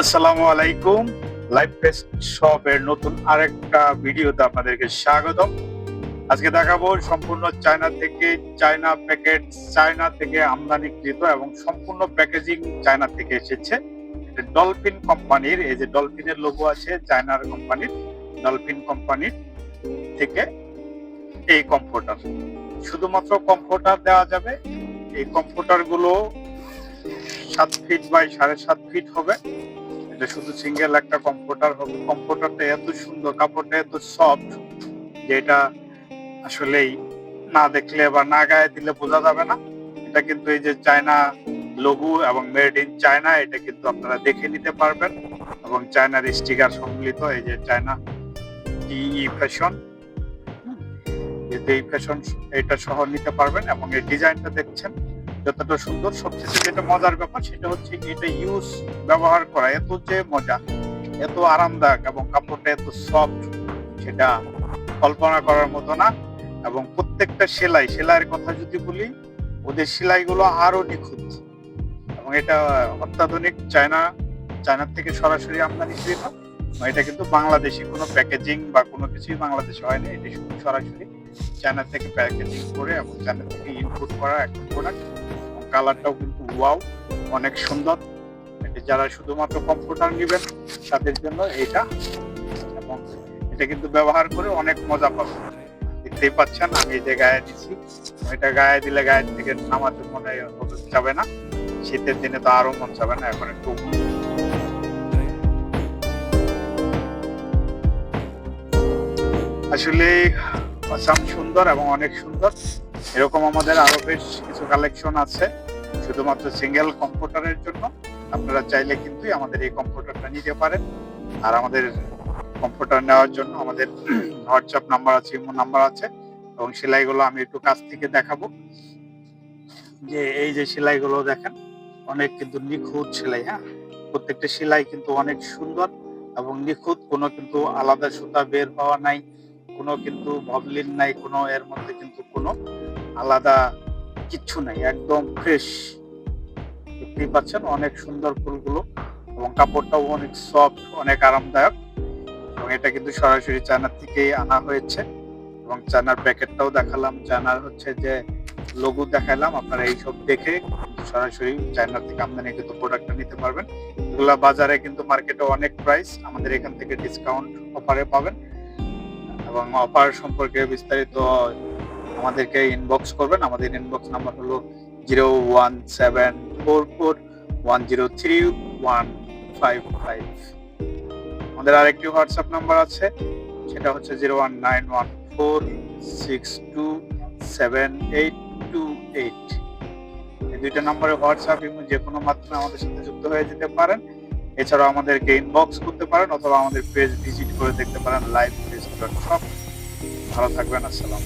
আসসালামু আলাইকুম। Live paste শপের নতুন আরেকটা ভিডিওতে আপনাদেরকে স্বাগতম। আজকে দেখাবো সম্পূর্ণ চায়না থেকে চায়না প্যাকেট চায়না থেকে আমদানিকৃত এবং সম্পূর্ণ প্যাকেজিং চায়না থেকে এসেছে। ডলফিন কোম্পানির এই যে ডলফিনের লোগো আছে, চায়নার কোম্পানির ডলফিন কোম্পানির থেকে এই কম্পিউটার শুধুমাত্র কম্পিউটার দেওয়া যাবে। এই কম্পিউটারগুলো সাত ফিট বাই সাড়ে সাত ফিট হবে। এটা শুধু সিঙ্গেল একটা কম্পিউটার হবে কম্পিউটারটা এত সুন্দর, কাপড়টা এত সফট যে এটা আসলেই না দেখলে বা না গায়ে দিলে বোঝা যাবে না। এটা কিন্তু এই যে চায়না লঘু এবং মেড ইন চায়না এটা কিন্তু আপনারা দেখে নিতে পারবেন এবং চায়নার স্টিকার সম্মিলিত এই যে চায়না ই ফ্যাশন এই ফ্যাশন এটা সহ নিতে পারবেন এবং এই ডিজাইনটা দেখছেন। যতটা সুন্দর, সবচেয়ে যেটা মজার ব্যাপার সেটা হচ্ছে এটা ইউজ ব্যবহার করা এত যে মজা, এত আরামদায়ক এবং কাপড়টা এত সফট সেটা কল্পনা করার মতো না। এবং প্রত্যেকটা সেলাই, সেলাইয়ের কথা যদি বলি, ওদের সেলাইগুলো আরও নিখুঁত। এবং এটা অত্যাধুনিক চায়না, চায়নার থেকে সরাসরি আমদানি কৃত এটা কিন্তু বাংলাদেশি কোনো প্যাকেজিং বা কোনো কিছুই বাংলাদেশে হয়নি এটা শুধু সরাসরি চায়না থেকে প্যাকেজিং করে এবং চায়না থেকে ইনপুট করা একটা প্রোডাক্ট কালারটাও কিন্তু ওয়াও, অনেক সুন্দর। এটা যারা শুধুমাত্র কম্পিউটার নেবেন, তাদের জন্য এটা এবং এটা কিন্তু ব্যবহার করে অনেক মজা পাবে দেখতেই পাচ্ছেন, আমি যে গায়ে দিচ্ছি এটা গায়ে দিলে গায়ে থেকে নামাতে মনে যাবে না। শীতের দিনে তো আরও মন যাবে না, এখন একটু আসলে আসাম সুন্দর এবং অনেক সুন্দর। এরকম আমাদের আরও বেশ কিছু কালেকশন আছে, শুধুমাত্র সিঙ্গেল কম্পিউটারের জন্য। আপনারা চাইলে কিন্তু আমাদের এই কম্পিউটারটা নিতে পারেন। আর আমাদের কম্পিউটার নেওয়ার জন্য আমাদের হোয়াটসঅ্যাপ নাম্বার আছে ইমো নাম্বার আছে, এবং সেলাইগুলো আমি একটু কাছ থেকে দেখাবো। যে এই যে সেলাইগুলো দেখেন, অনেক কিন্তু নিখুঁত সেলাই হ্যাঁ? প্রত্যেকটা সেলাই কিন্তু অনেক সুন্দর এবং নিখুঁত, কোনো কিন্তু আলাদা সুতা বের হওয়া নাই। কোনো কিন্তু ভবলিন নাই, কোনো এর মধ্যে কিন্তু কোনো আলাদা কিচ্ছু নাই, একদম ফ্রেশ দেখতেই পাচ্ছেন অনেক সুন্দর ফুলগুলো এবং কাপড়টাও অনেক সফট অনেক আরামদায়ক এবং এটা কিন্তু সরাসরি চায়নার থেকেই আনা হয়েছে এবং চায়নার প্যাকেটটাও দেখালাম, চায়নার হচ্ছে যে লঘু দেখালাম, আপনারা এইসব দেখে সরাসরি চায়নার থেকে আমদানি কিন্তু প্রোডাক্টটা নিতে পারবেন। এগুলা বাজারে কিন্তু মার্কেটে অনেক প্রাইস আমাদের এখান থেকে ডিসকাউন্ট অফারে পাবেন। এবং অফার সম্পর্কে বিস্তারিত আমাদেরকে ইনবক্স করবেন। আমাদের ইনবক্স নাম্বার হলো zero one seven four four one zero three one five five আমাদের আরেকটি হোয়াটসঅ্যাপ নাম্বার আছে, সেটা হচ্ছে zero one nine one four six two seven eight two eight এই দুইটা নম্বরে হোয়াটসঅ্যাপ এবং যে কোনো মাধ্যমে আমাদের সাথে যুক্ত হয়ে যেতে পারেন। এছাড়াও আমাদেরকে ইনবক্স করতে পারেন, অথবা আমাদের পেজ ভিজিট করে দেখতে পারেন লাইভ পেজ ভালো থাকবেন আসসালাম